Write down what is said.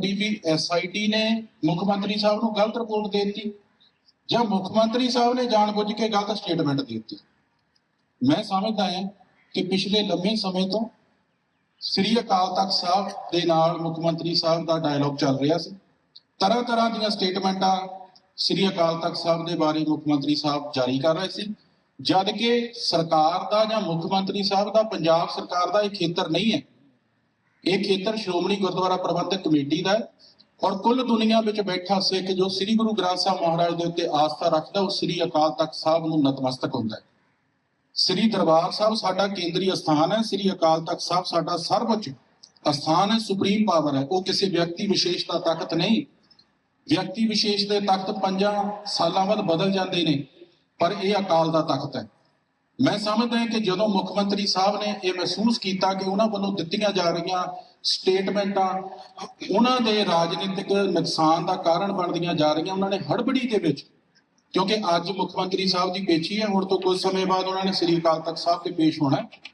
ਐਫਡੀਪੀ SIT ਨੇ ਮੁੱਖ ਮੰਤਰੀ ਸਾਹਿਬ ਨੂੰ ਗਲਤ ਰਿਪੋਰਟ ਦੇ ਦਿੱਤੀ। ਜਾਂ ਮੁੱਖ ਮੰਤਰੀ ਸਾਹਿਬ ਨੇ ਜਾਣਬੁੱਝ ਕੇ ਗਲਤ ਸਟੇਟਮੈਂਟ ਦੇ ਦਿੱਤੀ। ਮੈਂ ਸਮਝਦਾ ਹਾਂ ਕਿ ਪਿਛਲੇ ਲੰਮੇ ਸਮੇਂ ਤੋਂ ਸ੍ਰੀ ਅਕਾਲ ਤਖਤ ਸਾਹਿਬ ਦੇ ਨਾਲ ਮੁੱਖ ਮੰਤਰੀ ਸਾਹਿਬ ਦਾ ਡਾਇਲੌਗ ਚੱਲ ਰਿਹਾ ਸੀ। ਤਰ੍ਹਾਂ ਤਰ੍ਹਾਂ ਦੀਆਂ ਸਟੇਟਮੈਂਟਾਂ ਸ੍ਰੀ ਅਕਾਲ ਤਖਤ ਸਾਹਿਬ ਦੇ ਬਾਰੇ ਮੁੱਖ ਮੰਤਰੀ ਸਾਹਿਬ ਜਾਰੀ ਕਰ ਰਹੇ ਸੀ। ਜਦ ਕਿ ਸਰਕਾਰ ਦਾ ਜਾਂ ਮੁੱਖ ਮੰਤਰੀ ਸਾਹਿਬ ਦਾ, ਪੰਜਾਬ ਸਰਕਾਰ ਦਾ ਇਹ ਖੇਤਰ ਨਹੀਂ ਹੈ। ਇਹ ਖੇਤਰ ਸ਼੍ਰੋਮਣੀ ਗੁਰਦੁਆਰਾ ਪ੍ਰਬੰਧਕ ਕਮੇਟੀ ਦਾ ਔਰ ਕੁੱਲ ਦੁਨੀਆ ਵਿੱਚ ਬੈਠਾ ਸਿੱਖ ਜੋ ਸ੍ਰੀ ਗੁਰੂ ਗ੍ਰੰਥ ਸਾਹਿਬ ਮਹਾਰਾਜ ਦੇ ਉੱਤੇ ਆਸਥਾ ਰੱਖਦਾ ਉਹ ਸ੍ਰੀ ਅਕਾਲ ਤਖਤ ਸਾਹਿਬ ਨੂੰ ਨਤਮਸਤਕ ਹੁੰਦਾ ਹੈ। ਸ੍ਰੀ ਦਰਬਾਰ ਸਾਹਿਬ ਸਾਡਾ ਕੇਂਦਰੀ ਅਸਥਾਨ ਹੈ, ਸ੍ਰੀ ਅਕਾਲ ਤਖਤ ਸਾਹਿਬ ਸਾਡਾ ਸਰਵਉੱਚ ਅਸਥਾਨ ਹੈ, ਸੁਪਰੀਮ ਪਾਵਰ ਹੈ। ਉਹ ਕਿਸੇ ਵਿਅਕਤੀ ਵਿਸ਼ੇਸ਼ ਦਾ ਤਖਤ ਨਹੀਂ, ਵਿਅਕਤੀ ਵਿਸ਼ੇਸ਼ ਦੇ ਤਖਤ ਪੰਜਾਂ ਸਾਲਾਂ ਬਾਅਦ ਬਦਲ ਜਾਂਦੇ ਨੇ, ਪਰ ਇਹ ਅਕਾਲ ਦਾ ਤਖਤ ਹੈ। ਮੈਂ ਸਮਝਦਾ ਹਾਂ ਕਿ ਜਦੋਂ ਮੁੱਖ ਮੰਤਰੀ ਸਾਹਿਬ ਨੇ ਇਹ ਮਹਿਸੂਸ ਕੀਤਾ ਕਿ ਉਹਨਾਂ ਵੱਲੋਂ ਦਿੱਤੀਆਂ ਜਾ ਰਹੀਆਂ ਸਟੇਟਮੈਂਟਾਂ, ਉਹਨਾਂ ਦੇ ਰਾਜਨੀਤਿਕ ਨੁਕਸਾਨ ਦਾ ਕਾਰਨ ਬਣਦੀਆਂ ਜਾ ਰਹੀਆਂ, ਉਹਨਾਂ ਨੇ ਹੜਬੜੀ ਦੇ ਵਿੱਚ, ਕਿਉਂਕਿ ਅੱਜ ਮੁੱਖ ਮੰਤਰੀ ਸਾਹਿਬ ਦੀ ਪੇਚੀ ਹੈ, ਹੁਣ ਤੋਂ ਕੁਝ ਸਮੇਂ ਬਾਅਦ ਉਹਨਾਂ ਨੇ ਸ੍ਰੀ ਅਕਾਲ ਤਖਤ ਸਾਹਿਬ ਤੇ ਪੇਸ਼ ਹੋਣਾ